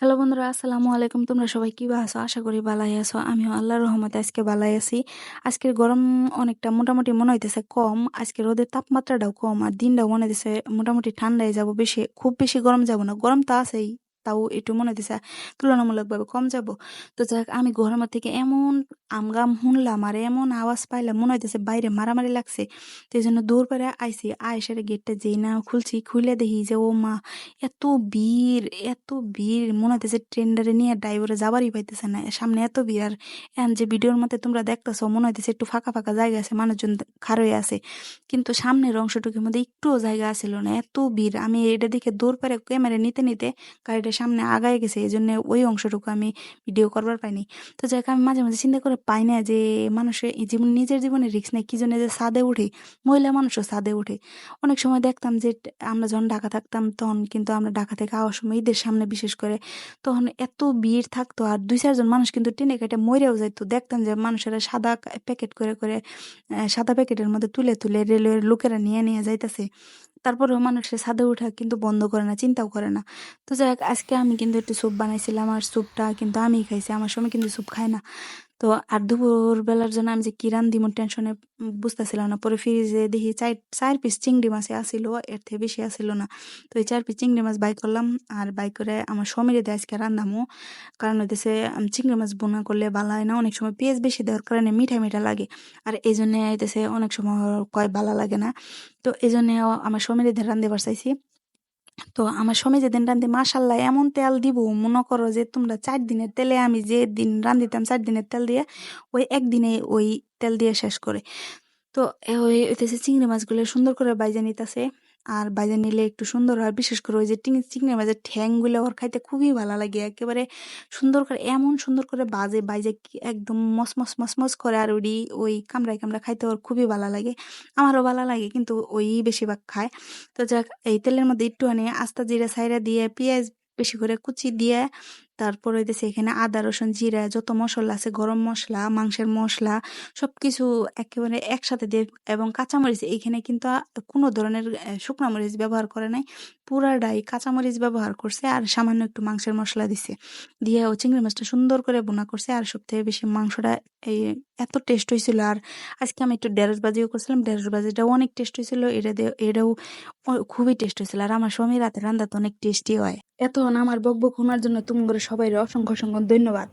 Hello বন্ধুরা, আসসালামু আলাইকুম। তোমরা সবাই কি আছো? আশা করি বালাই আছো। আমিও আল্লাহ রহমতে আজকে বালাই আছি। আজকের গরম অনেকটা মোটামুটি মনে হইতেছে কম। আজকে রোদের তাপমাত্রাটাও কম আর দিনটাও মনে হইতেছে মোটামুটি ঠান্ডায় যাব বেশি, খুব বেশি গরম যাব না। গরম তো আছেই। তাও একটু মনে হইতেছে তুলনামূলকভাবে কম যাব। তো যাক, আমি গরমের থেকে এমন আমগাম শুনলাম আর এমন আওয়াজ পাইলাম, মনে হইতেছে বাইরে মারামারি লাগছে। তো এই জন্য দৌড় করে আইসি আয়েসের গেটটা যেই না খুলছি খুলে দেখি যে, ও মা, এত ভিড় এত ভিড়, মনে হইতেছে ট্রেন্ডারে নিয়ে ড্রাইভারে যাবারই পাইতেছে না, সামনে এত ভিড়। আর এখন যে ভিডিওর মধ্যে তোমরা দেখতেছো, মনে হইতেছে একটু ফাঁকা ফাঁকা জায়গা আছে, মানুষজন খারোয় আছে। কিন্তু সামনের অংশটুকুর মধ্যে একটুও জায়গা আছিল না, এত ভিড়। আমি এটা দেখে দৌড় পারে ক্যামেরা নিতে নিতে গাড়িটা সামনে আগায় গেছে এই জন্য ওই অংশটুকু আমি ভিডিও করবার পাইনি। তো যাই আমি মাঝে মাঝে চিন্তা করে পাই না যে মানুষের জীবন, নিজের জীবনে রিক্স নেই, কি জন্য যে ছাদে উঠে? মহিলা মানুষও ছাদে উঠে। অনেক সময় দেখতাম যে আমরা যখন ঢাকা থাকতাম, তখন কিন্তু আমরা ঢাকা থেকে আওয়ার সময় ঈদের সামনে বিশেষ করে তখন এত ভিড় থাকতো আর দুই, চারজন মানুষ কিন্তু টেনে কেটে মরেও যাইতো। দেখতাম যে মানুষেরা সাদা প্যাকেট করে করে সাদা প্যাকেটের মধ্যে তুলে তুলে রেলওয়ের লোকেরা নিয়ে নিয়ে যাইতেছে। তারপরেও মানুষের ছাদে ওঠা কিন্তু বন্ধ করে না, চিন্তাও করে না। তো যাই আজকে আমি কিন্তু একটু স্যুপ বানাইছিলাম আর স্যুপটা কিন্তু আমি খাইছি, আমার সময় কিন্তু স্যুপ খায় না। তো আর দুপুর বেলার জন্য আমি যে কি রান্দিমো টেনশনে বুঝতেছিলাম না। পরে ফ্রিজে দেখি চার চার পিস চিংড়ি মাছে আসিল এর থেকে বেশি আসিল না। তো এই চার পিস চিংড়ি মাছ বাই করলাম আর বাই করে আমার সমীরে দিয়ে আজকে রান্দামো কারণ হইতেছে চিংড়ি মাছ বোনা করলে ভালো হয় না, অনেক সময় পেঁয়াজ বেশি দেওয়ার কারণে মিঠা মিঠা লাগে। আর এই জন্য হইতেছে অনেক সময় কয় ভালো লাগে না। তো এই জন্য আমার সমীরে দিয়ে রান্ধতে পারচাইছি তো আমার সময় যেদিন রান্ধি মাসাল্লাহ এমন তেল দিব, মনে করো যে তোমরা চার দিনের তেলে আমি যে দিন রান্ধিতাম চার দিনের তেল দিয়ে, ওই একদিনে ওই তেল দিয়ে শেষ করে। তো হইতেছে চিংড়ি মাছগুলো সুন্দর করে বাইজে নিতেছে। আর বাইজে নিলে একটু সুন্দর হয়। বিশেষ করে ওই যে টিং- চিংড়ি মাছের ঠ্যাংগুলো ওর খাইতে খুবই ভালো লাগে। একেবারে সুন্দর করে, এমন সুন্দর করে বাজে, বাইজে একদম মস মস মস মস করে আর ওই ওই কামড়ায় কামড়া খাইতে ওর খুবই ভালো লাগে। আমারও ভালো লাগে কিন্তু ওই বেশিরভাগ খায়। তো যাক, এই তেলের মধ্যে একটুখানি আস্তা জিরা সাইরা দিয়ে, পেঁয়াজ বেশি করে কুচি দিয়ে তারপর হইতেছে এখানে আদা, রসুন, জিরা, যত মশলা আছে, গরম মশলা, মাংসের মশলা, সবকিছু একেবারে একসাথে দিয়ে এবং কাঁচামরিচ, এইখানে কিন্তু কোনো ধরনের শুকনা মরিচ ব্যবহার করে নাই। পুরাটাই কাঁচামরিচ ব্যবহার করছে আর সামান্য একটু মাংসের মশলা দিছে। দিয়ে ও চিংড়ি মাছটা সুন্দর করে বোনা করছে আর সব থেকে বেশি মাংসটা এই এত টেস্ট হয়েছিল আর আজকে আমি একটু ঢেঁড়স বাজিও করছিলাম, ঢেঁড়স ভাজিটাও অনেক টেস্ট হয়েছিল এটা দিয়ে, এটাও খুবই টেস্ট হয়েছিল আর আমার স্বামী রাতে রান্না তো অনেক টেস্টি হয়। এত আমার বক বক শোনার জন্য তুমি সবাই অসংখ্য অসংখ্য ধন্যবাদ।